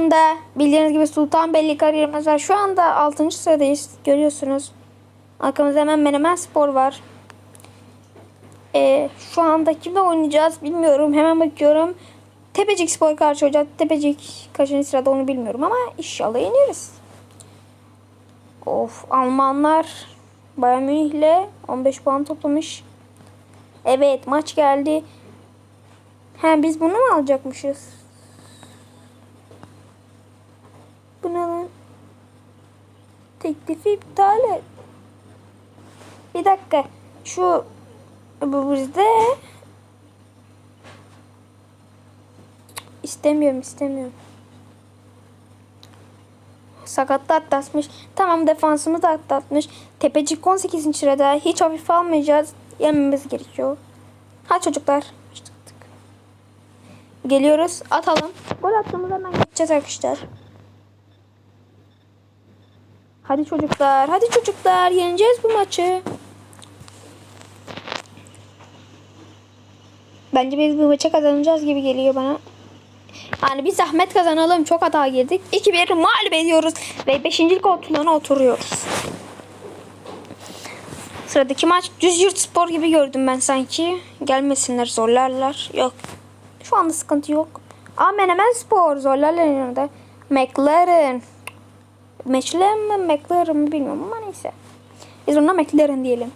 da bildiğiniz gibi Sultanbeyli kariyerimiz var. Şu anda 6. sıradayız. Görüyorsunuz. Arkamızda hemen Menemen Spor var. Ee, şu anda kimle oynayacağız bilmiyorum. Hemen bakıyorum. Tepecik Spor karşı olacak. Tepecik kaçıncı sırada onu bilmiyorum ama inşallah yeniriz. Of Almanlar Bayern Münih'le 15 puan toplamış. Evet maç geldi. He biz bunu mu alacakmışız? Bu ne lan? Teklifi iptal et. Bir dakika. Şu bu bizde. İstemiyorum istemiyorum. Sakatlı atlatmış. Tamam defansımız da atlatmış. Tepecik 18. sırada. Hiç hafif almayacağız. Yenmemiz gerekiyor. Ha çocuklar. Geliyoruz. Atalım. Gol attığımızda hemen geçeceğiz arkadaşlar. Hadi çocuklar. Hadi çocuklar. Yeneceğiz bu maçı. Bence biz bu maça kazanacağız gibi geliyor bana. Yani bir zahmet kazanalım. Çok hata girdik. 2-1 mağlup ediyoruz. Ve 5. koltuğuna oturuyoruz. Sıradaki maç düz yurt spor gibi gördüm ben sanki. Gelmesinler zorlarlar. Yok. Şu anda sıkıntı yok. Aa Menemen Spor zorlarlar yanında. McLaren. McLaren mi McLaren mi bilmiyorum ama neyse. Biz ona McLaren diyelim.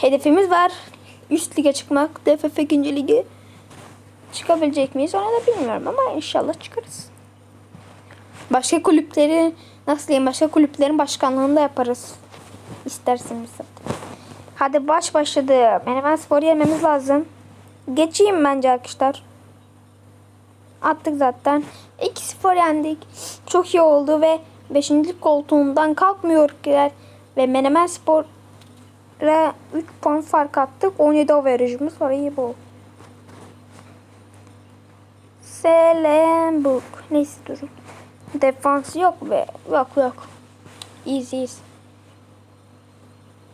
Hedefimiz var. Üst lige çıkmak. DFF 2. lige. Çıkabilecek miyiz onu da bilmiyorum ama inşallah çıkarız. Başka kulüpleri nasıl diyeyim başka kulüplerin başkanlığını da yaparız. İsterseniz. Hadi baş başladı. Menemen Spor'u yenmemiz lazım. Geçeyim bence arkadaşlar. Attık zaten. 2-0 yendik. Çok iyi oldu ve 5. koltuğundan kalkmıyor ki ve Menemen Spor'a 3 puan fark attık. 17 averajımız var. iyi bu. Selenburg. Neyse durun. Defans yok be. Yok yok. Easy easy.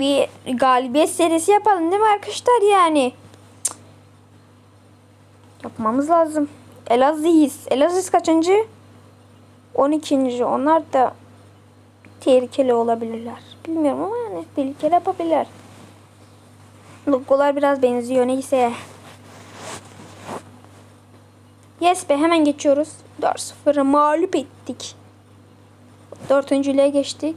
Bir galibiyet serisi yapalım değil mi arkadaşlar yani? Cık. Yapmamız lazım. Elazığ'ız. Elazığ kaçıncı? 12. Onlar da tehlikeli olabilirler. Bilmiyorum ama yani tehlikeli yapabilirler. Logolar biraz benziyor neyse. Yes be hemen geçiyoruz. 4-0'ı mağlup ettik. Dördüncülüğe geçtik.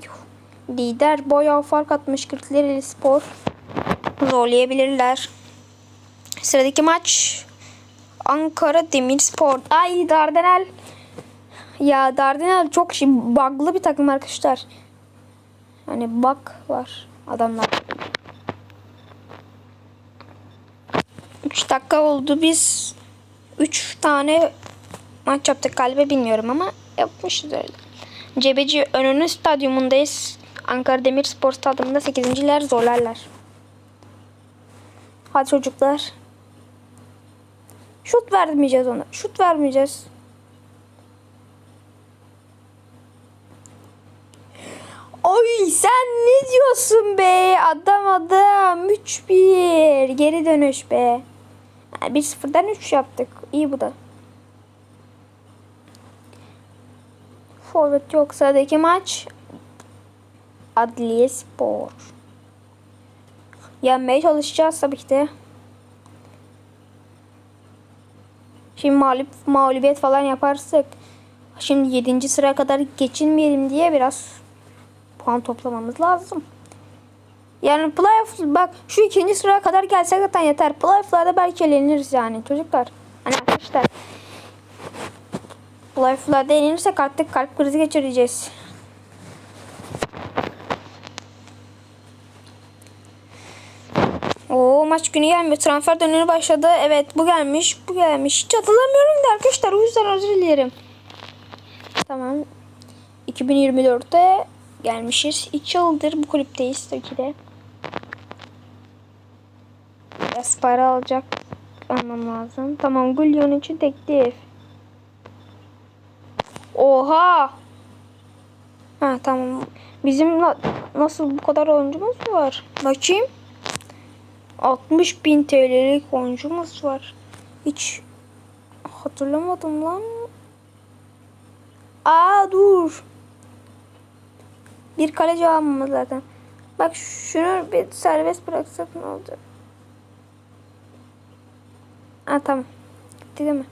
Lider bayağı fark atmış Kırklareli Spor. Zorlayabilirler. Sıradaki maç Ankara Demirspor. Ay Dardanel. Ya Dardanel çok şey, bug'lı bir takım arkadaşlar. Hani bug var adamlar. 3 dakika oldu biz 3 tane maç yaptık galiba bilmiyorum ama yapmışız öyle. Cebeci Önünü stadyumundayız. Ankara Demirspor stadyumunda 8.ler zorlarlar. Hadi çocuklar. Şut vermeyeceğiz ona. Şut vermeyeceğiz. Oy sen ne diyorsun be? Adam adam 3-1. Geri dönüş be. Yani 1-0'dan 3 yaptık. İyi bu da. Forvet yok. Sıradaki maç Adliye Spor. Yenmeye çalışacağız tabii ki de. Şimdi mağlup, mağlubiyet falan yaparsak şimdi 7. sıraya kadar geçinmeyelim diye biraz puan toplamamız lazım. Yani playoff bak şu ikinci sıraya kadar gelsek zaten yeter. Playoff'larda belki eleniriz yani çocuklar. Hani arkadaşlar. Playoff'larda elenirsek artık kalp krizi geçireceğiz. Maç günü gelmiyor. Transfer dönemi başladı. Evet bu gelmiş. Bu gelmiş. Hiç hatırlamıyorum da arkadaşlar. O yüzden özür dilerim. Tamam. 2024'te gelmişiz. 2 yıldır bu kulüpteyiz tabii ki de. Biraz para alacak almam lazım. Tamam Gullion için teklif. Oha! Ha tamam. Bizim na- nasıl bu kadar oyuncumuz var? Bakayım. 60 bin TL'lik oyuncumuz var. Hiç hatırlamadım lan. Aa dur. Bir kaleci almamız zaten. Bak şunu bir serbest bıraksak ne olacak? Ha tamam. Gitti değil mi?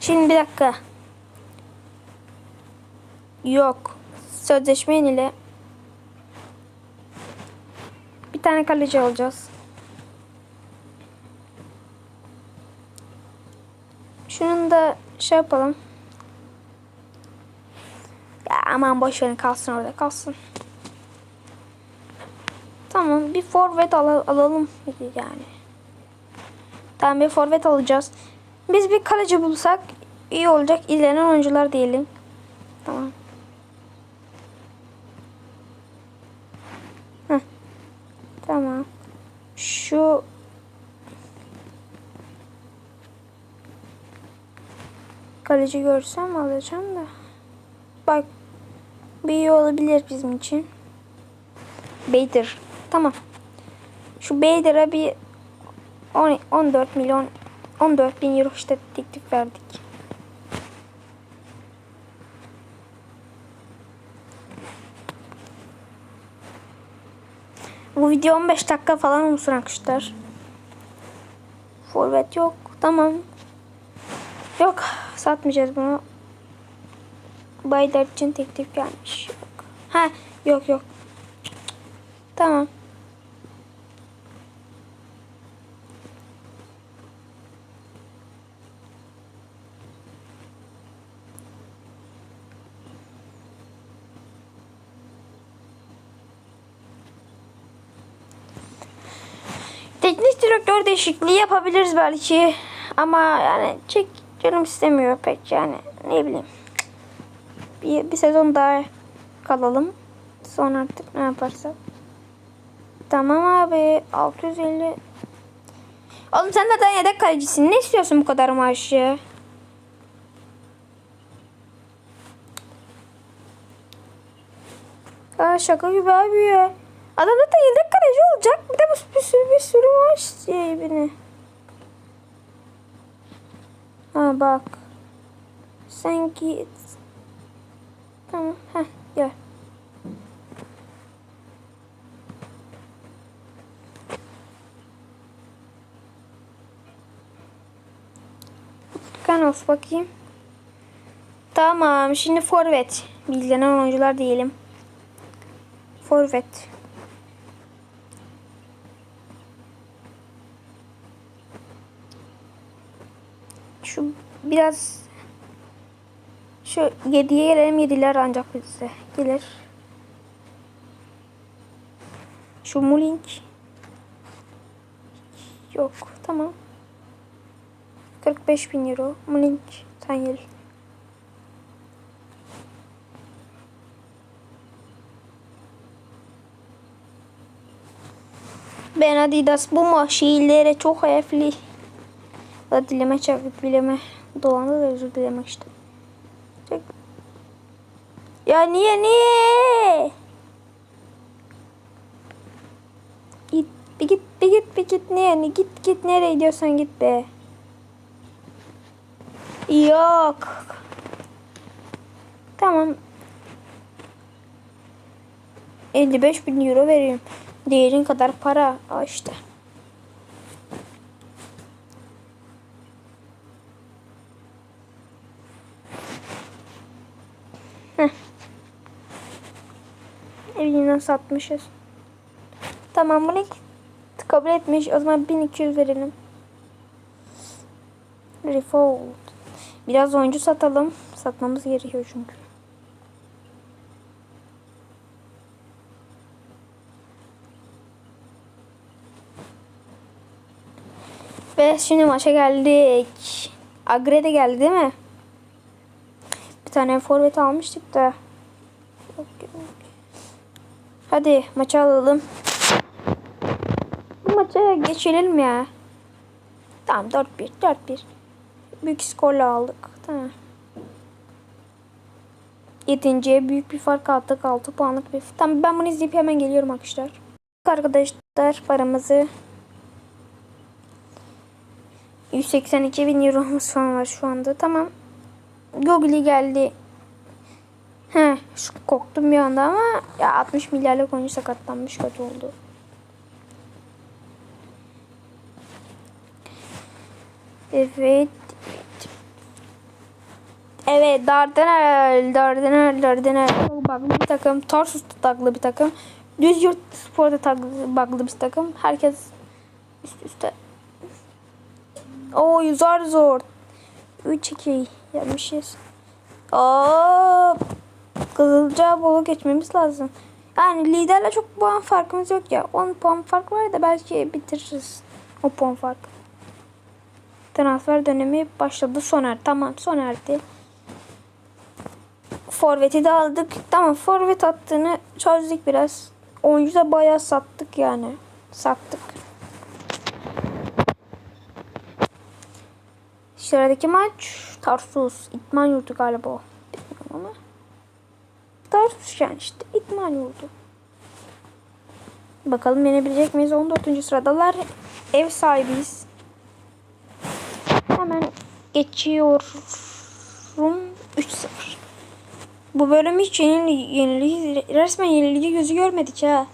Şimdi bir dakika. Yok. Sözleşme ile bir tane kaleci alacağız. Şunun da şey yapalım. Ya aman boş verin kalsın orada kalsın. Tamam bir forvet al alalım yani. Tamam bir forvet alacağız. Biz bir kaleci bulsak iyi olacak. İzlenen oyuncular diyelim. Tamam. Heh. Tamam. Şu kaleci görsem alacağım da. Bak bir iyi olabilir bizim için. Bader. Tamam. Şu Bader'a bir 10 14 milyon 14 bin euro işte teklif verdik. Bu video 15 dakika falan olsun arkadaşlar. Forvet yok. Tamam. Yok. Satmayacağız bunu. Baydar için teklif gelmiş. Yok. Ha yok yok. Tamam. Teknik direktör değişikliği yapabiliriz belki. Ama yani çek canım istemiyor pek yani. Ne bileyim. Bir, bir sezon daha kalalım. Sonra artık ne yaparsak. Tamam abi. 650. Oğlum sen zaten yedek kalecisin. Ne istiyorsun bu kadar maaşı? Aa, şaka gibi abi ya. Adam zaten yedek kaleci olacak. Bir de bu bir sürü bir sürü maaş istiyor beni. Ha bak. Sen git. Tamam. Heh gel. Kanos bakayım. Tamam. Şimdi forvet. Bilgilenen oyuncular diyelim. Forvet. Şu biraz şu 7'ye gelelim 7'ler ancak bize gelir. Şu Mulink yok tamam. 45 bin euro. Mulink sen gel. Ben Adidas bu maşilere çok hayafli. Da dileme çarpıp bileme dolandı da özür dilemek işte. Ya niye niye? Git bir git bir git bir git niye? Ni Git git nereye gidiyorsan git be. Yok. Tamam. 55 bin euro veriyorum. Değerin kadar para. Aa işte. Heh. Evinden satmışız. Tamam bunu kabul etmiş. O zaman 1200 verelim. Refold. Biraz oyuncu satalım. Satmamız gerekiyor çünkü. Ve şimdi maça geldik. Agre de geldi değil mi? Bir tane forvet almıştık da. Hadi maça alalım. Bu maça geçelim ya. Tamam 4-1 4-1. Büyük skorla aldık. Tamam. Yedinciye büyük bir fark attık. 6 puanlık bir. Tamam ben bunu izleyip hemen geliyorum arkadaşlar. Arkadaşlar paramızı 182 bin euromuz falan var şu anda. Tamam. Google'i geldi. He, şu korktum bir anda ama ya 60 milyarlık oyuncu sakatlanmış kötü oldu. Evet. Evet Dardanel, Dardanel, Dardanel. Çok Baklı bir takım. Tarsus'ta taklı bir takım. Düz yurt sporda taklı, bir takım. Herkes üst üste. Oo zor zor. 3-2 yapmışız. Aa, Kızılca bolu geçmemiz lazım. Yani liderle çok puan farkımız yok ya. 10 puan fark var da belki bitiririz. O puan fark. Transfer dönemi başladı. Soner. Tamam Soner'di. Forvet'i de aldık. Tamam forvet attığını çözdük biraz. Oyuncu da bayağı sattık yani. Sattık. Sıradaki maç Tarsus. İtman yurdu galiba o. Bilmiyorum ama. Yani işte. İtman yurdu. Bakalım yenebilecek miyiz? 14. sıradalar. Ev sahibiyiz. Hemen geçiyorum. 3-0. Bu bölüm hiç yenili, yeniliği, resmen yeniliği gözü görmedik ha.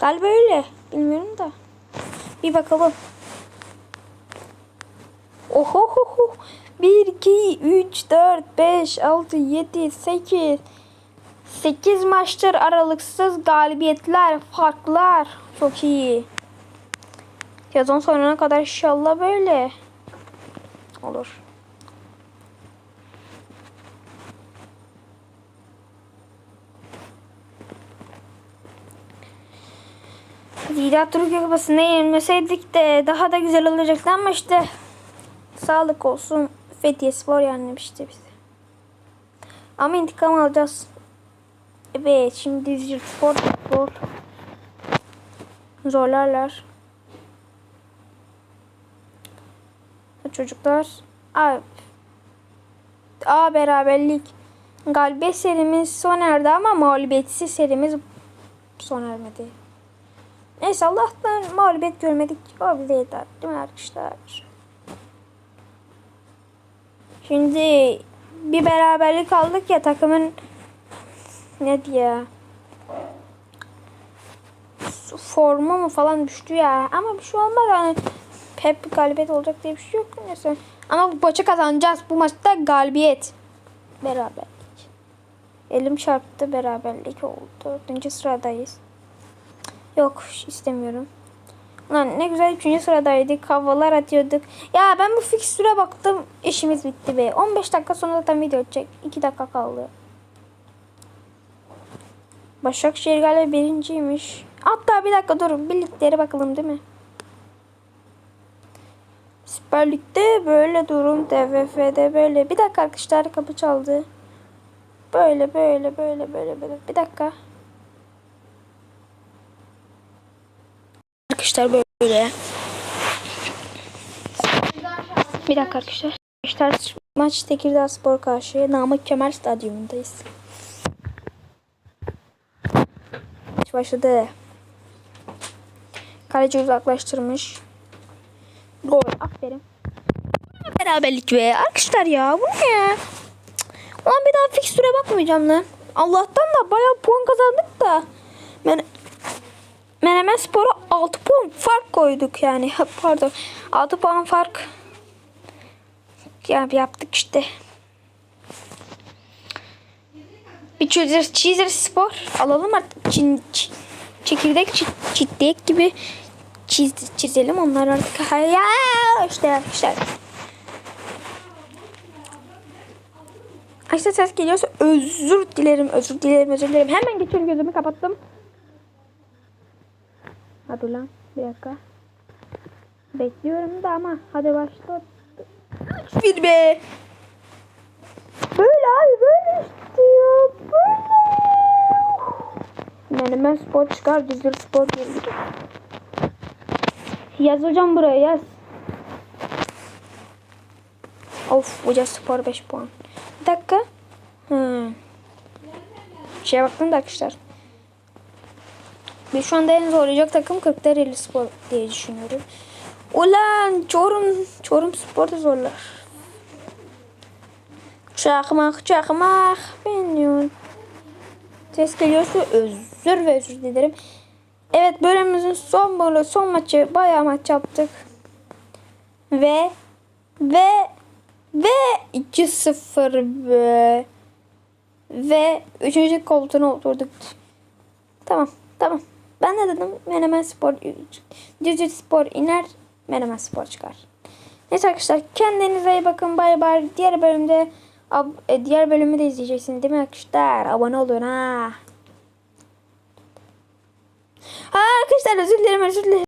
Galiba öyle. Bilmiyorum da. Bir bakalım. Ohohoho. 1, 2, 3, 4, 5, 6, 7, 8. 8 maçtır aralıksız galibiyetler, farklar. Çok iyi. Sezon sonuna kadar inşallah böyle olur. Zira Türkiye Kupası'na yenilmeseydik de daha da güzel olacaktı ama işte sağlık olsun Fethiye Spor yenmişti bizi. Ama intikam alacağız. Evet şimdi Dizcil Spor zor. Zorlarlar. Çocuklar. A, A beraberlik. Galibiyet serimiz sona erdi ama mağlubiyetsiz serimiz sona ermedi. Neyse Allah'tan mağlubiyet görmedik. O bize yeter. Değil mi arkadaşlar? Şimdi bir beraberlik aldık ya takımın ne diye formu mu falan düştü ya. Ama bir şey olmaz yani. Hep bir galibiyet olacak diye bir şey yok. Neyse. Ama bu maçı kazanacağız. Bu maçta galibiyet. Beraberlik. Elim çarptı beraberlik oldu. Dördüncü sıradayız. Yok istemiyorum. Lan ne güzel üçüncü sıradaydık. Havalar atıyorduk. Ya ben bu fikstüre baktım. işimiz bitti be. 15 dakika sonra zaten video çek. 2 dakika kaldı. Başakşehir galiba birinciymiş. Hatta bir dakika durun. Bir liglere bakalım değil mi? Süper Lig'de böyle durum. TFF'de böyle. Bir dakika arkadaşlar kapı çaldı. Böyle böyle böyle böyle böyle. Bir dakika. Arkadaşlar böyle. Bir dakika arkadaşlar. Arkadaşlar maç Tekirdağ Spor karşı Namık Kemal Stadyumundayız. Başladı. Kaleci uzaklaştırmış. Gol. Aferin. Beraberlik be. Arkadaşlar ya bu ne ya? Ulan bir daha fikstüre bakmayacağım lan. Allah'tan da bayağı puan kazandık da. Ben Menemen Spor'a 6 puan fark koyduk yani. Pardon. 6 puan fark ya yaptık işte. Bir çizer, çizer spor alalım artık. Çin, çekirdek çit, çitlek gibi çiz, çizelim onlar artık. Ya işte arkadaşlar. Açta ses geliyorsa özür dilerim, özür dilerim, özür dilerim. Hemen geçiyorum gözümü kapattım. Hadi lan bir dakika. Bekliyorum da ama hadi başla. 3-1 be. Böyle abi böyle istiyor. Menemen spor çıkar. Düzdür spor gelir. Yaz hocam buraya yaz. Of hoca spor 5 puan. Bir dakika. Hmm. Şeye baktım da arkadaşlar. Ve şu anda en zorlayacak takım Kırklareli Spor diye düşünüyorum. Ulan Çorum, Çorum spor da zorlar. Çakmak çakmak biniyor. Ses geliyorsa özür ve özür dilerim. Evet bölümümüzün son bölümü, son maçı bayağı maç yaptık. Ve ve ve 2-0 ve ve 3. koltuğuna oturduk. Tamam tamam. Ben ne dedim? Menemen Spor Cücü Spor iner. Menemen Spor çıkar. Neyse arkadaşlar kendinize iyi bakın. Bay bay. Diğer bölümde ab- e, diğer bölümü de izleyeceksiniz değil mi arkadaşlar? Abone olun ha. Ha arkadaşlar özür dilerim özür dilerim.